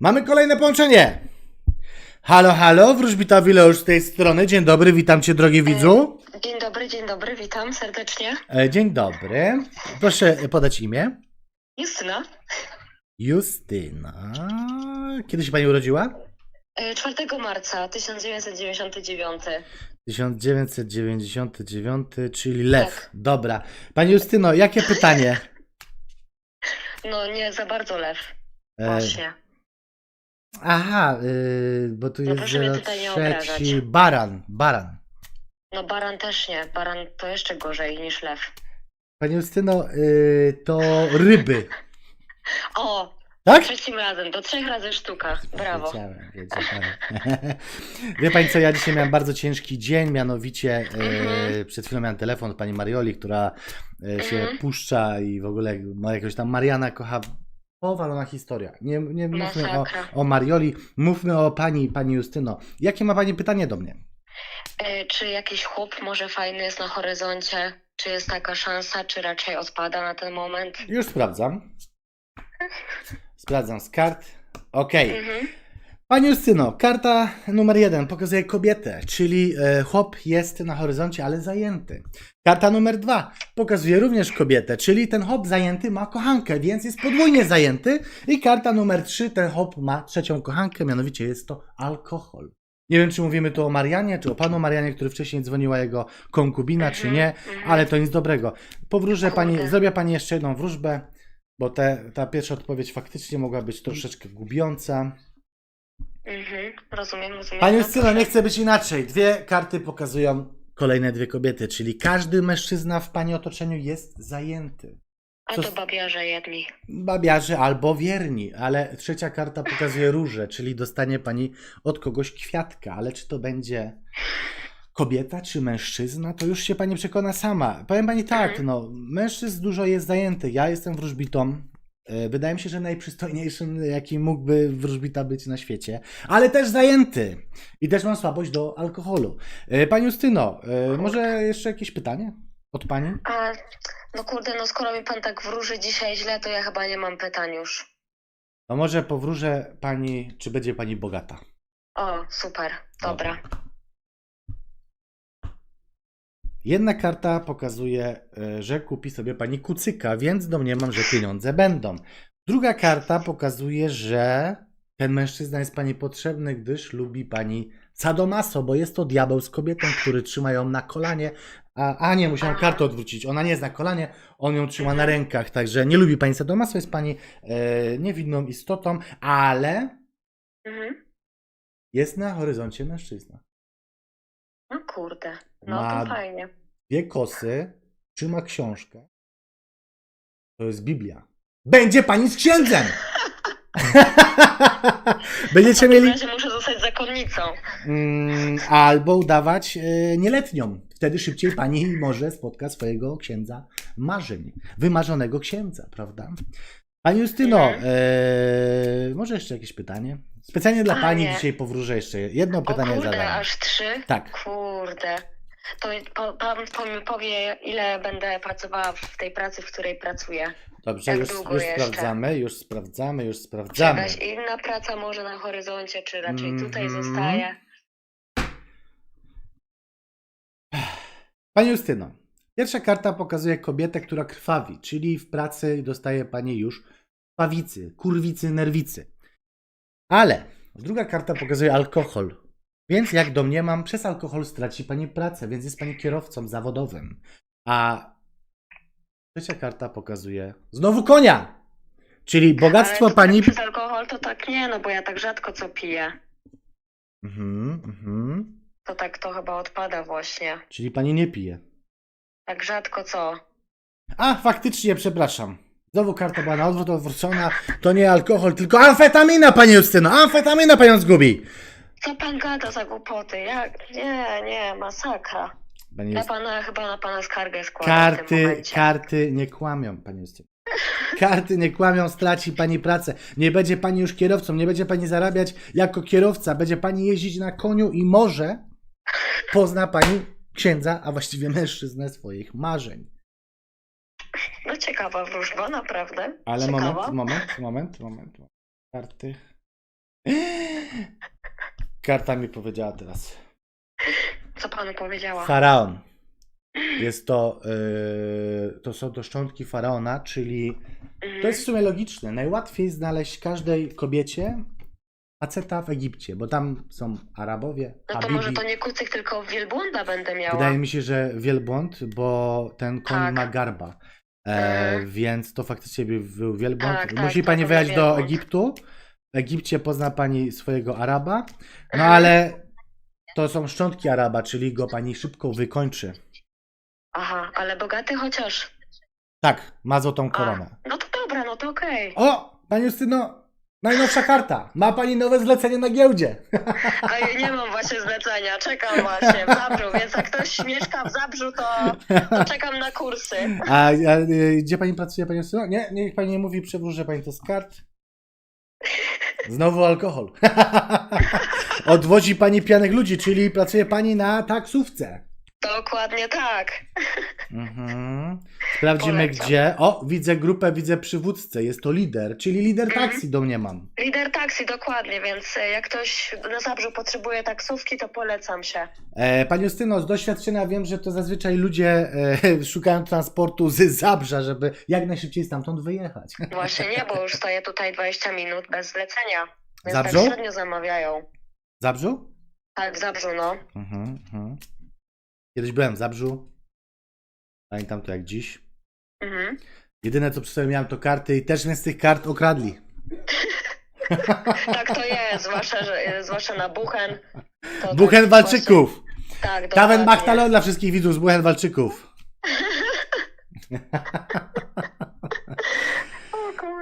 Mamy kolejne połączenie. Halo, halo, wróżbita Wileusz z tej strony. Dzień dobry, witam cię drogi widzu. Dzień dobry, dzień dobry, witam serdecznie. E, Dzień dobry. Proszę podać imię. Justyna. Justyna. Kiedy się pani urodziła? E, 4 marca 1999. 1999, czyli lew. Tak. Dobra. Pani Justyno, jakie pytanie? No nie za bardzo lew. E, Właśnie. Aha, y, bo tu No jest proszę mnie tutaj nie 03 obrażać. baran, baran. No baran też nie. Baran to jeszcze gorzej niż lew. Pani Justyno, y, to ryby. O! Tak? Trzecim razem, do trzech razy sztuka. Brawo. Wiedziałem, wiedziałem. Wie pani co, ja dzisiaj miałem bardzo ciężki dzień, mianowicie e, Mhm. przed chwilą miałem telefon od pani Marioli, która e, się Mhm. puszcza i w ogóle ma jakąś tam Mariana kocha. Powalona historia. Nie, nie mówmy o, Masakra. o Marioli, mówmy o pani, pani Justyno. Jakie ma pani pytanie do mnie? E, czy jakiś chłop może fajny jest na horyzoncie? Czy jest taka szansa, czy raczej odpada na ten moment? Już sprawdzam. Sprawdzam z kart. Okej. Mhm. Pani Justyno, karta numer jeden pokazuje kobietę, czyli e, chłop jest na horyzoncie, ale zajęty. Karta numer dwa pokazuje również kobietę, czyli ten chłop zajęty ma kochankę, więc jest podwójnie zajęty. I karta numer trzy, ten chłop ma trzecią kochankę, mianowicie jest to alkohol. Nie wiem, czy mówimy tu o Marianie, czy o panu Marianie, który wcześniej dzwoniła jego konkubina, czy nie, ale to nic dobrego. Powróżę pani, zrobię pani jeszcze jedną wróżbę, bo te, ta pierwsza odpowiedź faktycznie mogła być troszeczkę gubiąca. Mhm. Rozumiem, rozumiem. Pani No Justyno, nie chcę być inaczej. Dwie karty pokazują kolejne dwie kobiety, czyli każdy mężczyzna w pani otoczeniu jest zajęty. A to babiarze jedni. Babiarzy albo wierni, ale trzecia karta pokazuje róże, czyli dostanie pani od kogoś kwiatka, ale czy to będzie kobieta czy mężczyzna, to już się pani przekona sama. Powiem pani tak, Mhm. no, mężczyzn dużo jest zajętych. Ja jestem wróżbitą. E, Wydaje mi się, że najprzystojniejszym, jaki mógłby wróżbita być na świecie, ale też zajęty. I też mam słabość do alkoholu. E, Pani Justyno, e, może jeszcze jakieś pytanie od pani? A, no kurde, no skoro mi pan tak wróży dzisiaj źle, to ja chyba nie mam pytań już. No może powróżę pani, czy będzie pani bogata. O, super, dobra. Jedna karta pokazuje, e, że kupi sobie pani kucyka, więc domniemam, że pieniądze będą. Druga karta pokazuje, że ten mężczyzna jest pani potrzebny, gdyż lubi pani sadomaso, bo jest to diabeł z kobietą, który trzyma ją na kolanie. A, a nie, musiałem kartę odwrócić. Ona nie jest na kolanie, on ją trzyma na rękach, także nie lubi pani sadomaso, jest pani e, niewinną istotą, ale Mhm. jest na horyzoncie mężczyzna. Kurde, no Ma- to fajnie. dwie kosy, trzyma książkę. To jest Biblia. Będzie pani z księdzem! Będziecie W mieli. razie muszę zostać zakonnicą. Mm, albo udawać e, nieletnią. Wtedy szybciej pani może spotka swojego księdza marzeń. Wymarzonego księdza, prawda? Pani Justyno, Mhm. e, może jeszcze jakieś pytanie? Specjalnie dla A, pani nie. dzisiaj powróżę jeszcze jedno O pytanie kurde, zadam. aż trzy? Tak. Kurde. To po, pan po mi powie, ile będę pracowała w tej pracy, w której pracuję. Dobrze, już, już sprawdzamy, już sprawdzamy, już Czy sprawdzamy. jakaś inna praca może na horyzoncie, czy raczej tutaj Mhm. zostaje? Pani Justyno, pierwsza karta pokazuje kobietę, która krwawi, czyli w pracy dostaje pani już pawicy, kurwicy, nerwicy. Ale druga karta pokazuje alkohol. Więc jak domniemam, przez alkohol straci pani pracę, więc jest pani kierowcą zawodowym. A trzecia karta pokazuje znowu konia. Czyli bogactwo Ale to pani. Tak przez alkohol to tak nie, no bo ja tak rzadko co piję. Mhm, mhm. To tak to chyba odpada właśnie. Czyli pani nie pije. Tak rzadko co. A, faktycznie, przepraszam. Znowu karta była na odwrót odwrócona. To nie alkohol, tylko amfetamina, panie Justyno. Amfetamina panią zgubi. Co pan gada za głupoty? Jak? Nie, nie, masakra. Pani Ja Justyno. pana chyba na pana skargę składam w tym Karty, momencie. karty nie kłamią, pani Justyno. Karty nie kłamią, straci pani pracę. Nie będzie pani już kierowcą, nie będzie pani zarabiać jako kierowca. Będzie pani jeździć na koniu i może pozna pani księdza, a właściwie mężczyznę swoich marzeń. No ciekawa wróżba, naprawdę. Ale ciekawa. moment, moment, moment, moment. Karty. Karta mi powiedziała teraz. Co panu powiedziała? Faraon. Jest to, yy, to są to szczątki faraona, czyli to jest w sumie logiczne. Najłatwiej znaleźć każdej kobiecie faceta w Egipcie, bo tam są Arabowie, No to Habibi. może to nie kucyk, tylko wielbłąda będę miała. Wydaje mi się, że wielbłąd, bo ten koń Tak. ma garba. E, Mhm. Więc to faktycznie by był wielbłąd. Tak, tak, Musi to pani był wyjechać do wielbłąd. Egiptu. W Egipcie pozna pani swojego Araba. No Mhm. ale to są szczątki Araba, czyli go pani szybko wykończy. Aha, ale bogaty chociaż. Tak, ma złotą A, koronę. no to dobra, no to okej. O, pani Justyno, najnowsza karta. Ma pani nowe zlecenie na giełdzie. A ja nie mam właśnie zlecenia, czekam właśnie w Zabrzu, więc jak ktoś mieszka w Zabrzu, to, to czekam na kursy. A, a y, gdzie pani pracuje, pani Justyno? Nie, niech pani nie mówi, przewróżę pani to z kart. Znowu alkohol. Odwozi pani pijanych ludzi, czyli pracuje pani na taksówce. Dokładnie tak. Mhm. Sprawdzimy Polecam. gdzie. O, widzę grupę, widzę przywódcę. Jest to lider, czyli lider Mhm. taksi domniemam. Lider taksi, dokładnie, więc e, jak ktoś na Zabrzu potrzebuje taksówki, to polecam się. E, pani Justyno, z doświadczenia wiem, że to zazwyczaj ludzie e, szukają transportu z Zabrza, żeby jak najszybciej stamtąd wyjechać. Właśnie nie, bo już stoję tutaj 20 minut bez zlecenia. Więc Zabrzu? tak średnio zamawiają. Zabrzu? Tak, w Zabrzu, no. Mhm, mhm. Kiedyś byłem w Zabrzu. Pamiętam to jak dziś. Mhm. Jedyne co przy sobie miałem to karty i też mnie z tych kart okradli. Tak to jest, zwłaszcza, że, e, zwłaszcza na Buchen. To tak Buchenwalczyków! Właśnie, tak, Kawen dokładnie. Machtalon dla wszystkich widzów z Buchenwalczyków.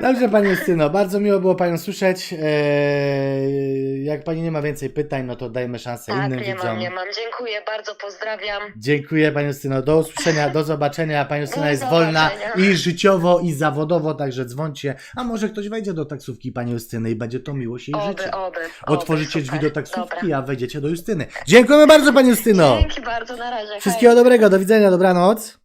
Dobrze, Pani Justyno, bardzo miło było Panią słyszeć. Eee, jak Pani nie ma więcej pytań, no to dajmy szansę Tak, innym nie widzom. mam, nie mam. Dziękuję bardzo, pozdrawiam. Dziękuję Pani Justyno, do usłyszenia, do zobaczenia. Pani Justyna Do jest wolna zobaczenia. i życiowo, i zawodowo, także dzwońcie. A może ktoś wejdzie do taksówki Pani Justyny i będzie to miłość jej Oby, życia. oby. Otworzycie oby, drzwi super. do taksówki, Dobra. a wejdziecie do Justyny. Dziękujemy bardzo Pani Justyno. Dzięki bardzo, na razie. hej. Wszystkiego dobrego, do widzenia, dobranoc.